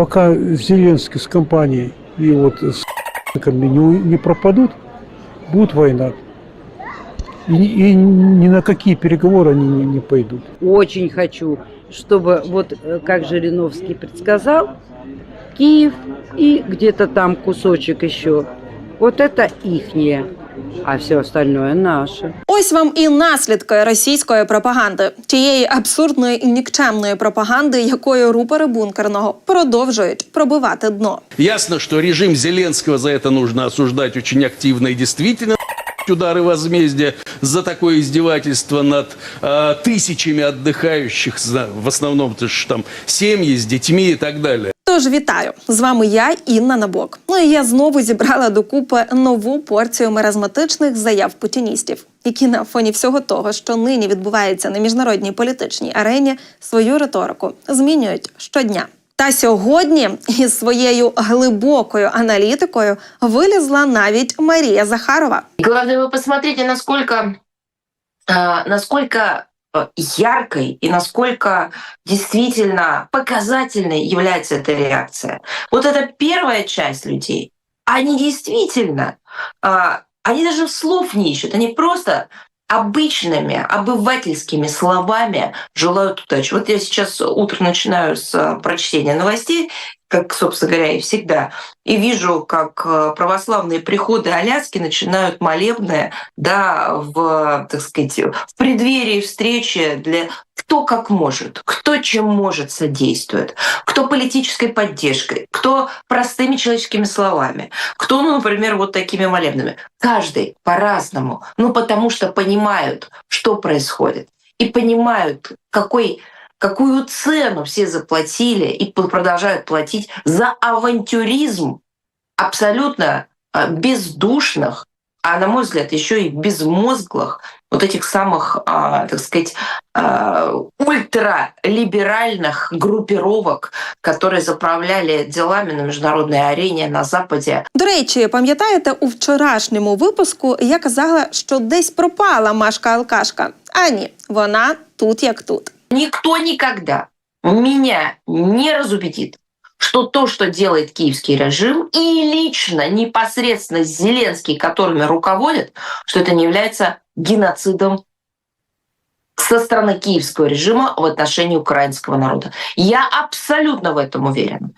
пока Зеленский с компанией и вот с не, не пропадут, будет война. И, и ни на какие переговоры они не, не пойдут. Очень хочу, чтобы, вот как Жириновский предсказал, Киев и где-то там кусочек еще. Вот это ихнее, а все остальное наше. Ось вам і наслідки російської пропаганди, тієї абсурдної і нікчемної пропаганди, якою рупори бункерного продовжують пробивати дно. Ясно, что режим Зеленского за это нужно осуждать очень активно и действительно удары возмездия за такое издевательство над э, тысячами отдыхающих, за- в основном это ж там семьи с детьми и так далее. Тож вітаю з вами я, Інна Набок. Ну і я знову зібрала докупи нову порцію маразматичних заяв путіністів, які на фоні всього того, що нині відбувається на міжнародній політичній арені, свою риторику змінюють щодня. Та сьогодні із своєю глибокою аналітикою вилізла навіть Марія Захарова. И главное, вы посмотрите, насколько, э, насколько э, яркой и насколько действительно показательной является эта реакция. Вот это первая часть людей. Они действительно, э, они даже слов не ищут, они просто обычными, обывательскими словами желают удачи. Вот я сейчас утро начинаю с э, прочтения новостей, как, собственно говоря, и всегда, и вижу, как э, православные приходы Аляски начинают молебные, да, в, так сказать, в преддверии встречи для кто как может, кто чем может содействует, кто политической поддержкой, кто простыми человеческими словами, кто, ну, например, вот такими молебными. Каждый по-разному, ну, потому что понимают, что происходит, и понимают, какой какую цену все заплатили и продолжают платить за авантюризм абсолютно э, бездушных, а на мой взгляд еще и безмозглых вот этих самых, а, так сказать, а, ультралиберальных группировок, которые заправляли делами на международной арене на Западе. До речі, пам'ятаєте, у вчорашньому випуску я казала, що десь пропала Машка Алкашка. А ні, вона тут як тут. Никто никогда меня не разубедит, что то, что делает киевский режим и лично, непосредственно Зеленский, которыми руководит, что это не является геноцидом со стороны киевского режима в отношении украинского народа. Я абсолютно в этом уверена.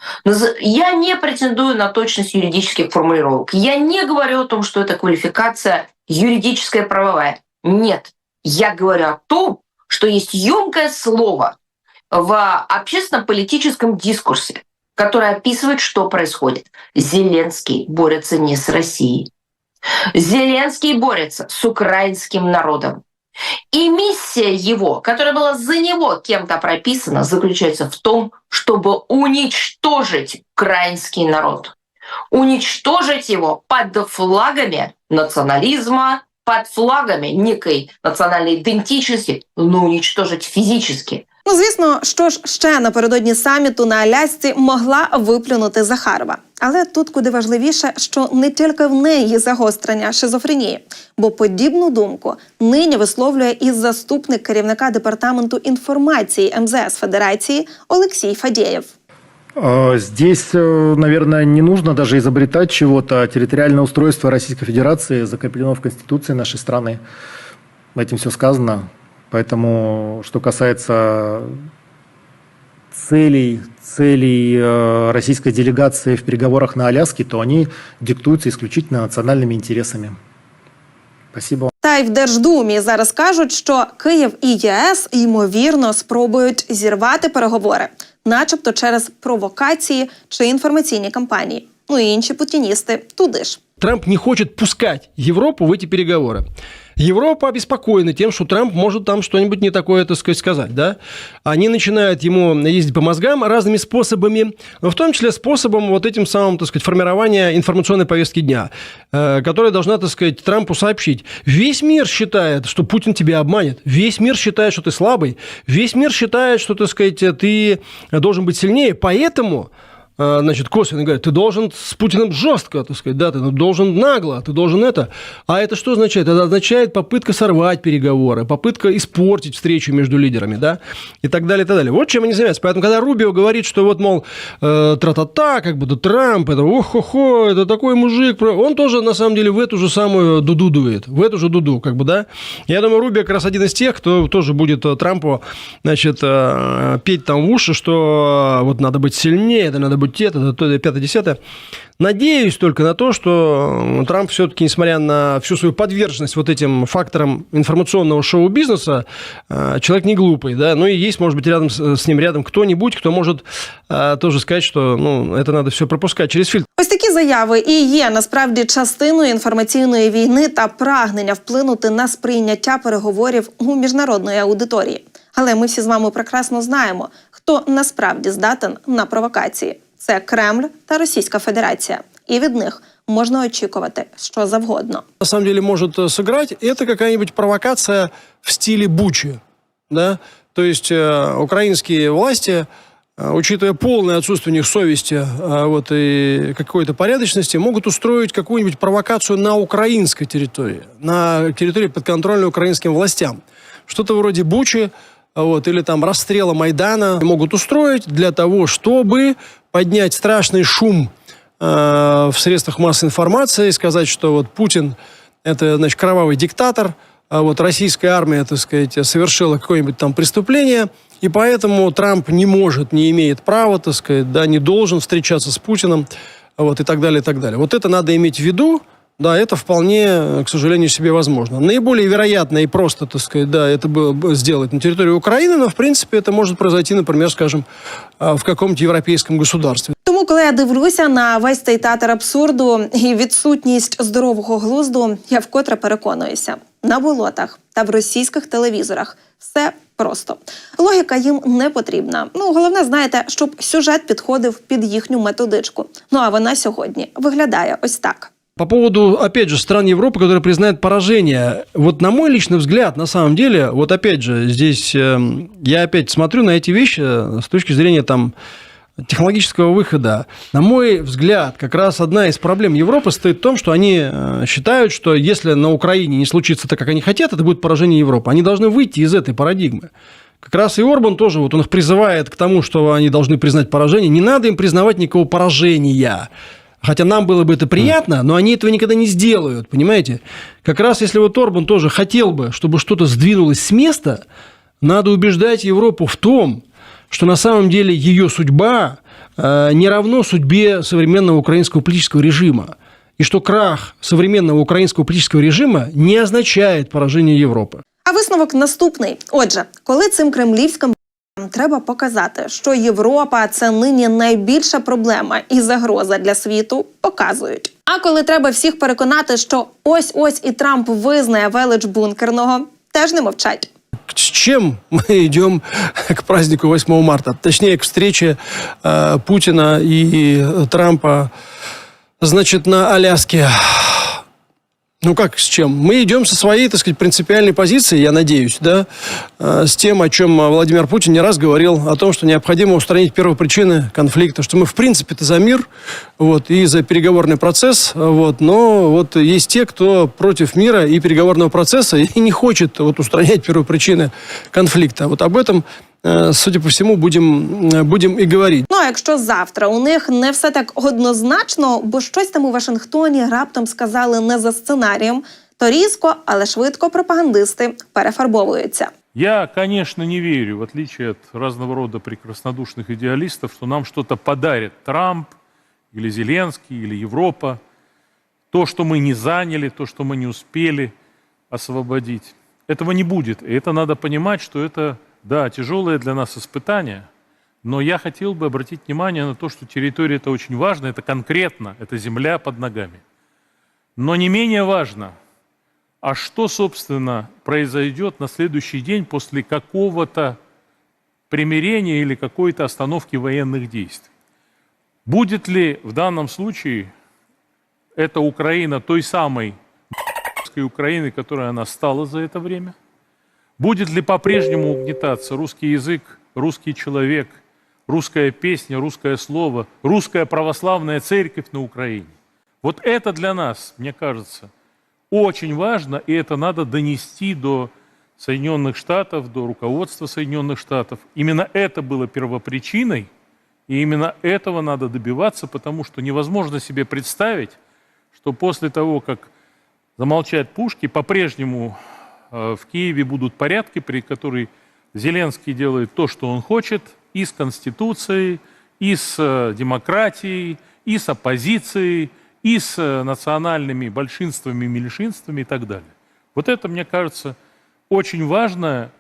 Я не претендую на точность юридических формулировок. Я не говорю о том, что это квалификация юридическая правовая. Нет. Я говорю о том, что есть емкое слово в общественно-политическом дискурсе, которое описывает, что происходит. Зеленский борется не с Россией. Зеленский борется с украинским народом. И миссия его, которая была за него кем-то прописана, заключается в том, чтобы уничтожить украинский народ. Уничтожить его под флагами национализма, под флагами некой национальной идентичности, но уничтожить физически. Ну, звісно, що ж ще напередодні саміту на Алясці могла виплюнути Захарова. Але тут куди важливіше, що не тільки в неї загострення шизофренії, бо подібну думку нині висловлює і заступник керівника департаменту інформації МЗС Федерації Олексій Фадєєв. А, Здесь, э, наверное, не нужно даже изобретать чего-то. Территориальное устройство Российской Федерации закреплено в Конституции нашей страны. Этим все сказано. Поэтому, что касается целей, целей э, российской делегации в переговорах на Аляске, то они диктуются исключительно национальными интересами. Спасибо. Та й в Держдумі зараз кажуть, що Київ і ЄС ймовірно спробують зірвати переговори, начебто через провокації чи інформаційні кампанії. Ну і інші путіністи туди ж. Трамп не хочет пускать Европу в эти переговоры. Европа обеспокоена тем, что Трамп может там что-нибудь не такое, так сказать, сказать, да? Они начинают ему ездить по мозгам разными способами, но в том числе способом вот этим самым, так сказать, формирования информационной повестки дня, э, которая должна, так сказать, Трампу сообщить. Весь мир считает, что Путин тебя обманет. Весь мир считает, что ты слабый. Весь мир считает, что, так сказать, ты должен быть сильнее. Поэтому значит, косвенно говорят, ты должен с Путиным жестко, так сказать, да, ты должен нагло, ты должен это. А это что означает? Это означает попытка сорвать переговоры, попытка испортить встречу между лидерами, да, и так далее, и так далее. Вот чем они занимаются. Поэтому, когда Рубио говорит, что вот, мол, э, тра-та-та, как да, Трамп, это, ох-хо-хо, это такой мужик, он тоже, на самом деле, в эту же самую дуду дует, в эту же дуду, как бы, да. Я думаю, Рубио как раз один из тех, кто тоже будет э, Трампу, значит, э, петь там в уши, что э, вот надо быть сильнее, это надо быть это, это, то, пятое, десятое. Надеюсь только на то, что э, Трамп все-таки, несмотря на всю свою подверженность вот этим факторам информационного шоу-бизнеса, э, человек не глупый, да, ну и есть, может быть, рядом с, с ним рядом кто-нибудь, кто может э, тоже сказать, что, ну, это надо все пропускать через фильтр. Ось такі заяви і є насправді частиною інформаційної війни та прагнення вплинути на сприйняття переговорів у міжнародної аудиторії. Але ми всі з вами прекрасно знаємо, хто насправді здатен на провокації. Це Кремль та Російська Федерація, і від них можна очікувати що завгодно. на самом деле может э, сыграть, это какая-нибудь провокация в стиле Бучи. Да? То есть э, украинские власти, э, учитывая полное отсутствие у них совести э, вот, и какой-то порядочности, могут устроить какую-нибудь провокацию на украинской территории, на территории подконтрольной украинским властям. Что-то вроде Бучи, вот, или там расстрела Майдана могут устроить для того, чтобы поднять страшный шум э, в средствах массовой информации, сказать, что вот Путин это, значит, кровавый диктатор, а вот российская армия, так сказать, совершила какое-нибудь там преступление, и поэтому Трамп не может, не имеет права, так сказать, да, не должен встречаться с Путиным, вот, и так далее, и так далее. Вот это надо иметь в виду, да, это вполне, к сожалению, себе возможно. Наиболее вероятно и просто, так сказать, да, это было бы сделать на территории Украины, но, в принципе, это может произойти, например, скажем, а, в каком-нибудь европейском государстве. Тому, коли я дивлюся на весь цей театр абсурду і відсутність здорового глузду, я вкотре переконуюся на болотах та в російських телевізорах все просто. Логіка їм не потрібна. Ну головне, знаєте, щоб сюжет підходив під їхню методичку. Ну а вона сьогодні виглядає ось так. По поводу, опять же, стран Европы, которые признают поражение. Вот на мой личный взгляд, на самом деле, вот опять же, здесь э, я опять смотрю на эти вещи э, с точки зрения там технологического выхода. На мой взгляд, как раз одна из проблем Европы стоит в том, что они э, считают, что если на Украине не случится так, как они хотят, это будет поражение Европы. Они должны выйти из этой парадигмы. Как раз и Орбан тоже, вот он их призывает к тому, что они должны признать поражение. Не надо им признавать никакого поражения. Хотя нам было бы это приятно, но они этого никогда не сделают, понимаете? Как раз если вот Орбан тоже хотел бы, чтобы что-то сдвинулось с места, надо убеждать Европу в том, что на самом деле ее судьба э, не равно судьбе современного украинского политического режима. И что крах современного украинского политического режима не означает поражение Европы. А висновок наступний. Отже, коли цим кремлівським треба показати, що Європа це нині найбільша проблема і загроза для світу, показують. А коли треба всіх переконати, що ось ось і Трамп визнає велич бункерного, теж не мовчать. С чем мы идем к празднику 8 марта? Точнее, к встрече э, Путина и Трампа, значит, на Аляске. Ну как с чем? Мы идем со своей, так сказать, принципиальной позиции, я надеюсь, да, э, с тем, о чем Владимир Путин не раз говорил, о том, что необходимо устранить первопричины конфликта, что мы, в принципе-то, за мир, вот, и за переговорный процесс, вот, но вот есть те, кто против мира и переговорного процесса и не хочет вот устранять первопричины конфликта. Вот об этом, э, судя по всему, будем, э, будем и говорить. Ну а якщо завтра у них не все так однозначно, бо щось там у Вашингтоні раптом сказали не за сценарієм, то різко, але швидко пропагандисти перефарбовуються. Я, конечно, не верю, в отличие от разного рода прекраснодушных идеалистов, что нам что-то подарит Трамп или Зеленский или Европа. То, что мы не заняли, то, что мы не успели освободить. Этого не будет. И это надо понимать, что это, да, тяжелое для нас испытание. Но я хотел бы обратить внимание на то, что территория это очень важно, это конкретно, это земля под ногами. Но не менее важно, а что, собственно, произойдет на следующий день после какого-то примирения или какой-то остановки военных действий. Будет ли в данном случае эта Украина той самой Украины, которой она стала за это время? Будет ли по-прежнему угнетаться русский язык, русский человек, русская песня, русское слово, русская православная церковь на Украине. Вот это для нас, мне кажется, очень важно, и это надо донести до Соединенных Штатов, до руководства Соединенных Штатов. Именно это было первопричиной, и именно этого надо добиваться, потому что невозможно себе представить, что после того, как замолчат пушки, по-прежнему в Киеве будут порядки, при которых Зеленский делает то, что он хочет, и с Конституцией, и с э, демократией, и с оппозицией, и с э, национальными большинствами, меньшинствами и так далее. Вот это, мне кажется, очень важная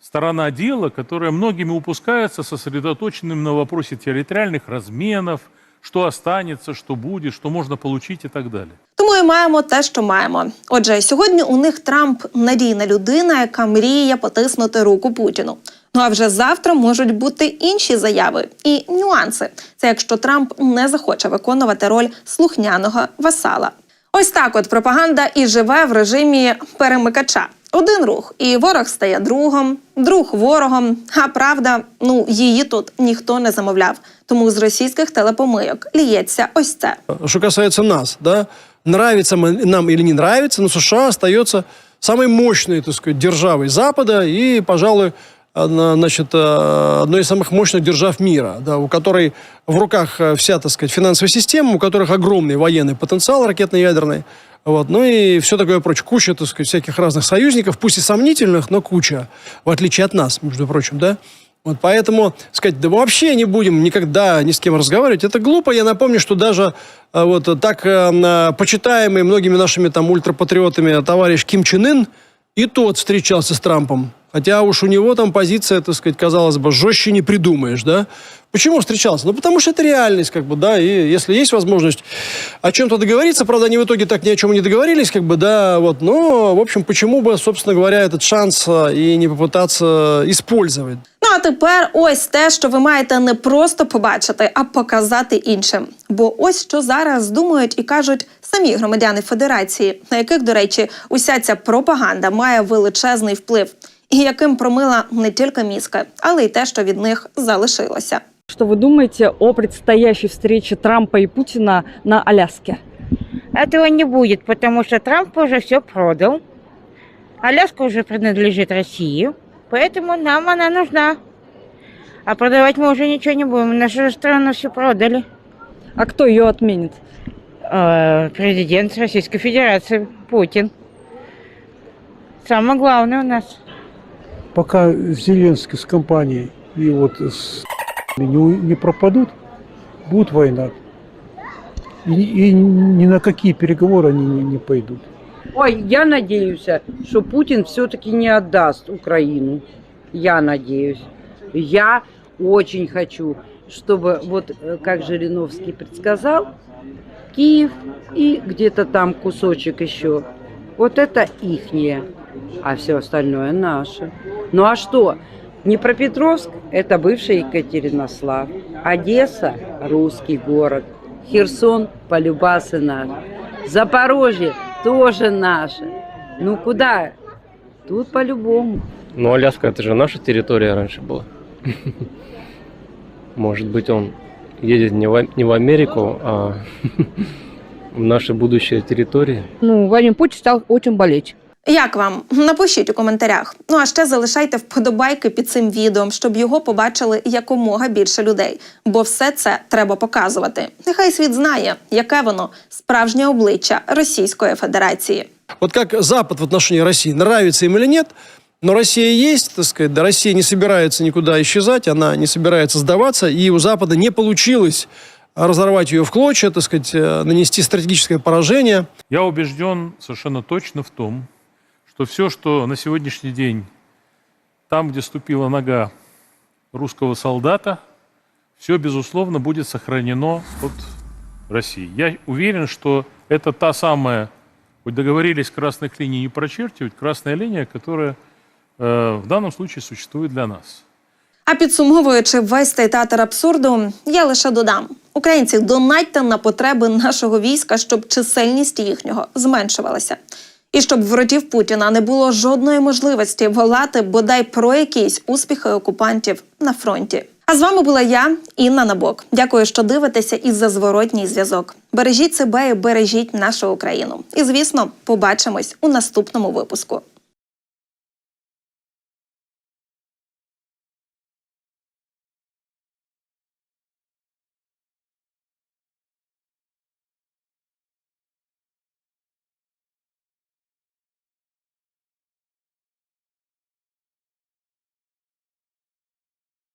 сторона дела, которая многими упускается, сосредоточенным на вопросе территориальных разменов, что останется, что будет, что можно получить и так далее. І маємо те, що маємо. Отже, сьогодні у них Трамп надійна людина, яка мріє потиснути руку Путіну. Ну а вже завтра можуть бути інші заяви і нюанси. Це якщо Трамп не захоче виконувати роль слухняного васала. Ось так, от пропаганда і живе в режимі перемикача. Один рух, і ворог стає другом, друг ворогом. А правда, ну її тут ніхто не замовляв. Тому з російських телепомийок ліється ось це. Что касается нас, да, нравится нам или не нравится, но США остается самой мощной, так сказать, державой Запада и, пожалуй, значит, э, одной из самых мощных держав мира, да, у которой в руках э, вся, так сказать, финансовая система, у которых огромный военный потенциал ракетно-ядерный, вот, ну и все такое прочее. Куча, так сказать, всяких разных союзников, пусть и сомнительных, но куча, в отличие от нас, между прочим, да. Вот поэтому сказать, да вообще не будем никогда ни с кем разговаривать, это глупо. Я напомню, что даже э, вот так э, э, почитаемый многими нашими там ультрапатриотами товарищ Ким Чен Ын, и тот встречался с Трампом. Хотя уж у него там позиция, так сказать, казалось бы, жестче не придумаешь, да? Почему встречался? Ну, потому что это реальность, как бы, да, и если есть возможность о чем-то договориться, правда, они в итоге так ни о чем не договорились, как бы, да, вот, но, в общем, почему бы, собственно говоря, этот шанс э, и не попытаться использовать? Ну а тепер ось те, що ви маєте не просто побачити, а показати іншим. Бо ось що зараз думають і кажуть самі громадяни Федерації, на яких, до речі, уся ця пропаганда має величезний вплив, і яким промила не тільки мізки, але й те, що від них залишилося. Что вы думаете о предстоящей встрече Трампа и Путина на Аляске? Этого не будет, потому что Трамп уже все продал. Аляска уже принадлежит России, поэтому нам она нужна. А продавать мы уже ничего не будем. Нашу страну все продали. А кто ее отменит? Э, Президент Российской Федерации Путин. Самое главное у нас. Пока Зеленский с компанией и вот с не, не пропадут, будет война. И, и ни на какие переговоры они не, не пойдут. Ой, я надеюсь, что Путин все-таки не отдаст Украину. Я надеюсь. Я очень хочу, чтобы, вот э, как Жириновский предсказал, Киев и где-то там кусочек еще. Вот это ихнее, а все остальное наше. Ну а что? Днепропетровск – это бывший Екатеринослав. Одесса – русский город. Херсон – полюбасы наш. Запорожье – тоже наше. Ну куда? Тут по-любому. Ну, Аляска это же наша территория раньше была. Может быть, он едет не в, не в Америку, а в наши будущие территории. Ну, Владимир Путин стал очень болеть. Як вам? Напишіть у коментарях. Ну а ще залишайте вподобайки під цим відео, щоб його побачили якомога більше людей. Бо все це треба показувати. Нехай світ знає, яке воно справжнє обличчя Російської Федерації. Вот как Запад в отношении России, нравится им или нет, но Россия есть, так сказать, да, Россия не собирается никуда исчезать, она не собирается сдаваться, и у Запада не получилось разорвать ее в клочья, так сказать, э, нанести стратегическое поражение. Я убежден совершенно точно в том, что все, что на сегодняшний день там, где ступила нога русского солдата, все, безусловно, будет сохранено от России. Я уверен, что это та самая, хоть договорились красных линий не прочерчивать, красная линия, которая э, в данном случае существует для нас. А підсумовуючи весь цей театр абсурду, я лише додам: українці, донатьте на потреби нашого війська, щоб чисельність їхнього зменшувалася. І щоб в ротів Путіна не було жодної можливості волати бодай про якісь успіхи окупантів на фронті. А з вами була я, Інна Набок. Дякую, що дивитеся і за зворотній зв'язок. Бережіть себе і бережіть нашу Україну. І звісно, побачимось у наступному випуску.